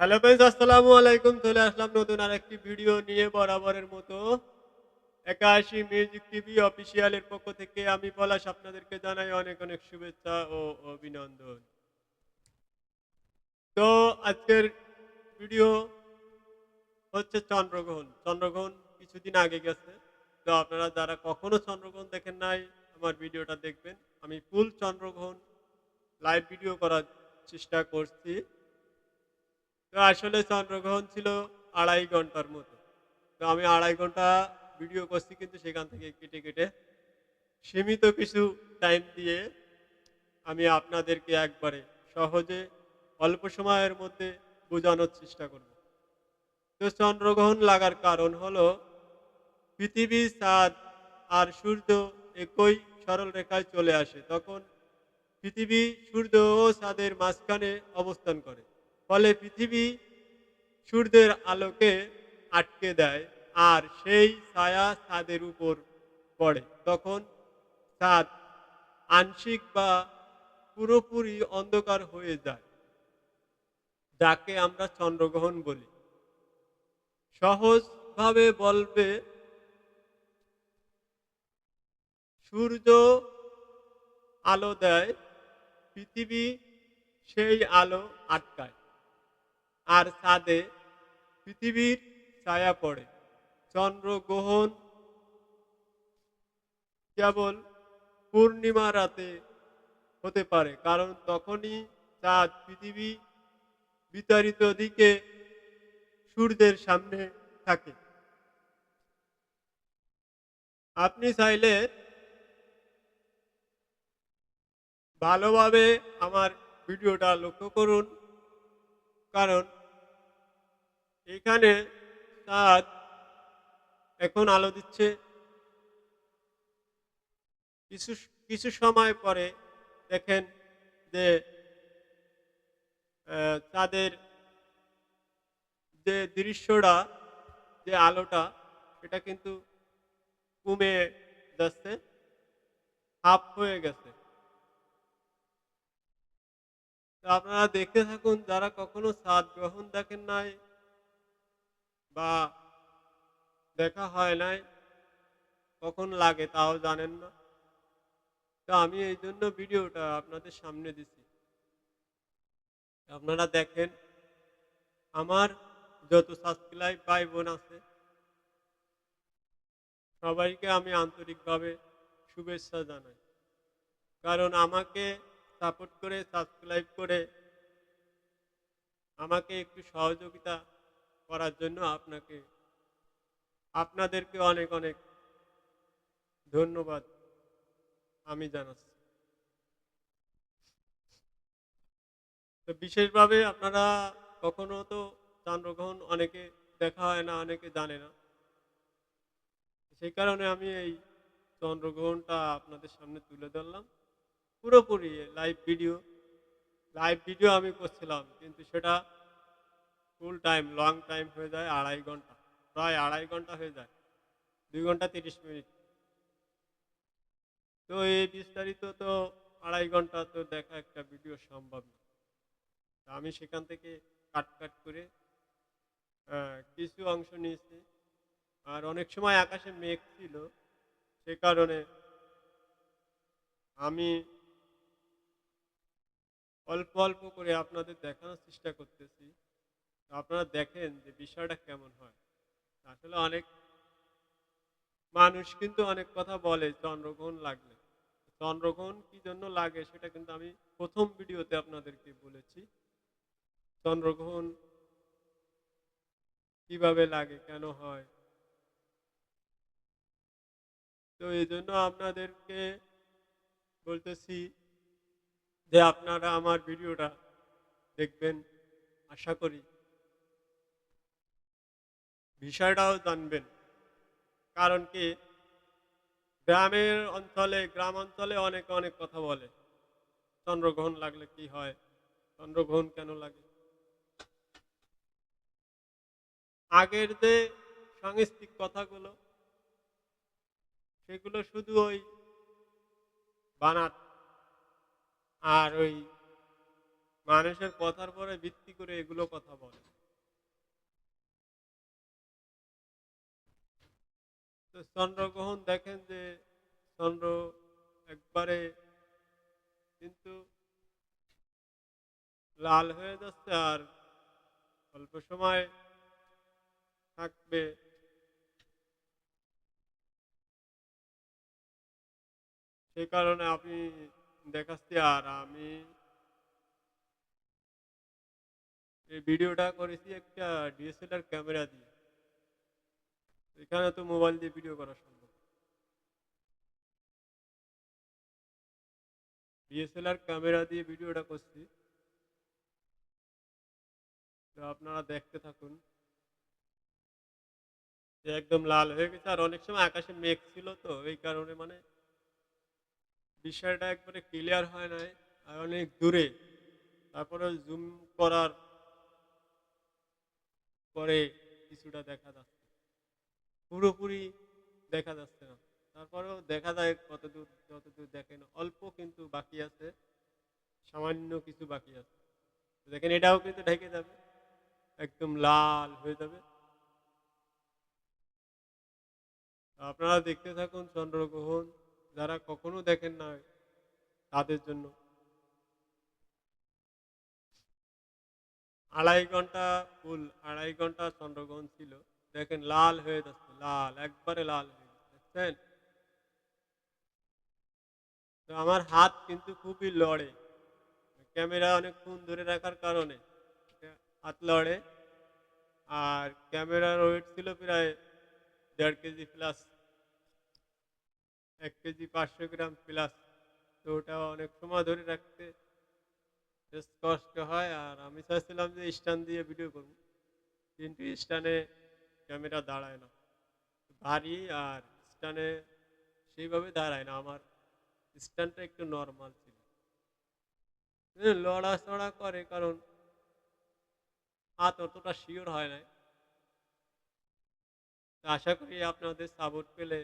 Hello friends আসসালামু আলাইকুম। চলে আসলাম নতুন আরেকটি ভিডিও নিয়ে বরাবরের মতো। একাশি মিউজিক টিভি অফিসিয়ালের পক্ষ থেকে আমি পলাশ আপনাদেরকে জানাই অনেক অনেক শুভেচ্ছা ও অভিনন্দন। তো আজকের ভিডিও হচ্ছে চন্দ্রগ্রহণ। চন্দ্রগ্রহণ কিছুদিন আগে গেছে। তো আপনারা যারা কখনো চন্দ্রগ্রহণ দেখেন নাই, আমার ভিডিওটা দেখবেন। আমি ফুল চন্দ্রগ্রহণ লাইভ ভিডিও করার চেষ্টা করছি। তো আসলে চন্দ্রগ্রহণ ছিল আড়াই ঘণ্টার মতো। তো আমি আড়াই ঘণ্টা ভিডিও করছি কিন্তু সেখান থেকে কেটে কেটে। সীমিত কিছু টাইম দিয়ে আমি আপনাদেরকে একবারে সহজে অল্প সময়ের মধ্যে বোঝানোর চেষ্টা করব। তো চন্দ্রগ্রহণ লাগার কারণ হলো, পৃথিবী, চাঁদ আর সূর্য একই সরল রেখায় চলে আসে। তখন পৃথিবী, সূর্য ও চাঁদের মাঝখানে অবস্থান করে। ফলে পৃথিবী সূর্যের আলোকে আটকে দেয় আর সেই ছায়া ছাদের উপর পড়ে। তখন ছাদ আংশিক বা পুরোপুরি অন্ধকার হয়ে যায়, যাকে আমরা চন্দ্রগ্রহণ বলি। সহজভাবে বলবে, সূর্য আলো দেয়, পৃথিবী সেই আলো আটকায়। আর চাঁদে পৃথিবীর ছায়া পড়ে। চন্দ্রগ্রহণ কেবল পূর্ণিমা রাতে হতে পারে, কারণ তখনই চাঁদ পৃথিবী বিতাড়িত দিকে সূর্যের সামনে থাকে। আপনি চাইলে ভালোভাবে আমার ভিডিওটা লক্ষ্য করুন। কারণ এখানে চাঁদ এখন আলো দিচ্ছে। কিছু কিছু সময় পরে দেখেন যে চাঁদের যে দৃশ্যটা, যে আলোটা, সেটা কিন্তু কমে যাচ্ছে, হাফ হয়ে গেছে। আপনারা দেখতে থাকুন, যারা কখনো চাঁদ গ্রহণ দেখেন নাই বা দেখা হয় নাই, কখন লাগে তাও জানেন না। তো আমি এই জন্য ভিডিওটা আপনাদের সামনে দিছি। আপনারা দেখেন, আমার যত সাবস্ক্রাইব ভাই বোন আছে, সবাইকে আমি আন্তরিকভাবে শুভেচ্ছা জানাই। কারণ আমাকে সাপোর্ট করে, সাবস্ক্রাইব করে আমাকে একটু সহযোগিতা করার জন্য আপনাকে, আপনাদেরকে অনেক অনেক ধন্যবাদ আমি জানাচ্ছি। তো বিশেষভাবে আপনারা কখনো তো চন্দ্রগ্রহণ অনেকে দেখা হয় না, অনেকে জানে না। সেই কারণে আমি এই চন্দ্রগ্রহণটা আপনাদের সামনে তুলে ধরলাম। পুরোপুরি লাইভ ভিডিও লাইভ ভিডিও আমি করছিলাম, কিন্তু সেটা ফুল টাইম লং টাইম হয়ে যায় আড়াই ঘণ্টা, প্রায় আড়াই ঘণ্টা হয়ে যায়, দুই ঘণ্টা তিরিশ মিনিট। তো এই বিস্তারিত তো আড়াই ঘণ্টা তো দেখা একটা ভিডিও সম্ভব না। আমি সেখান থেকে কাট কাট করে কিছু অংশ নিয়েছি। আর অনেক সময় আকাশে মেঘ ছিল, সে কারণে আমি অল্প অল্প করে আপনাদের দেখানোর চেষ্টা করতেছি। আপনারা দেখেন যে বিষয়টা কেমন হয়। আসলে অনেক মানুষ কিন্তু অনেক কথা বলে, চন্দ্রগ্রহণ লাগলে। চন্দ্রগ্রহণ কি জন্য লাগে সেটা কিন্তু আমি প্রথম ভিডিওতে আপনাদেরকে বলেছি। চন্দ্রগ্রহণ কীভাবে লাগে, কেন হয়? তো এই জন্য আপনাদেরকে বলতেছি যে আপনারা আমার ভিডিওটা দেখবেন, আশা করি বিষয়টাও জানবেন। কারণ কি, গ্রামের অঞ্চলে, গ্রাম অঞ্চলে অনেক অনেক কথা বলে, চন্দ্রগ্রহণ লাগলে কি হয়, চন্দ্রগ্রহণ কেন লাগে? আগের যে সাংস্কৃতিক কথাগুলো, সেগুলো শুধু ওই বানাত আর ওই মানুষের কথার পরে ভিত্তি করে এগুলো কথা বলে। চন্দ্রগ্রহণ দেখেন যে চন্দ্র একবারে কিন্তু লাল হয়ে যাচ্ছে আর অল্প সময় থাকবে। সেই কারণে আমি দেখাচ্ছি আর আমি এই ভিডিওটা করেছি একটা ডিএসএলআর ক্যামেরা দিয়ে। এখানে তো মোবাইল দিয়ে ভিডিও করা সম্ভব। ডিএসএলআর ক্যামেরা দিয়ে ভিডিওটা করছি। তো আপনারা দেখতে থাকুন। একদম লাল হয়ে গেছে আর অনেক সময় আকাশে মেঘ ছিল তো, এই কারণে মানে বিষয়টা একবারে ক্লিয়ার হয় নাই আর অনেক দূরে। তারপরে জুম করার পরে কিছুটা দেখা যাচ্ছে। পুরোপুরি দেখা যাচ্ছে না। তারপরেও দেখা যায় কতদূর, যতদূর দেখেন, অল্প কিন্তু বাকি আছে। সামান্য কিছু বাকি আছে। দেখেন এটাও কিন্তু ঢেকে যাবে। একদম লাল হয়ে যাবে। আপনারা দেখতে থাকুন চন্দ্রগ্রহণ। যারা কখনো দেখেন নাই তাদের জন্য। আড়াই ঘণ্টা ফুল আড়াই ঘণ্টা চন্দ্রগ্রহণ ছিল। দেখেন লাল হয়ে যাচ্ছে, লাল একবারে লাল হয়ে? তো আমার হাত কিন্তু খুবই লড়ে। ক্যামেরা অনেকক্ষণ ধরে রাখার কারণে হাত লড়ে। আর ক্যামেরার ওয়েট ছিল প্রায় দেড় KG plus. ১ KG ৫০০ gram plus. তো ওটা অনেক সময় ধরে রাখতে বেশ কষ্ট হয় আর আমি চাইছিলাম যে স্ট্যান্ড দিয়ে ভিডিও করব। কিন্তু স্ট্যান্ডে ক্যামেরা দাঁড়ায় না। ভারী আর স্ট্যান্ডে সেইভাবে দাঁড়ায় না। আমার স্ট্যান্ডটা একটু নরমাল ছিল। লড়াচড়া করে, কারণ হাত অতটা শিওর হয় নাই। আশা করি আপনাদের সাপোর্ট পেলে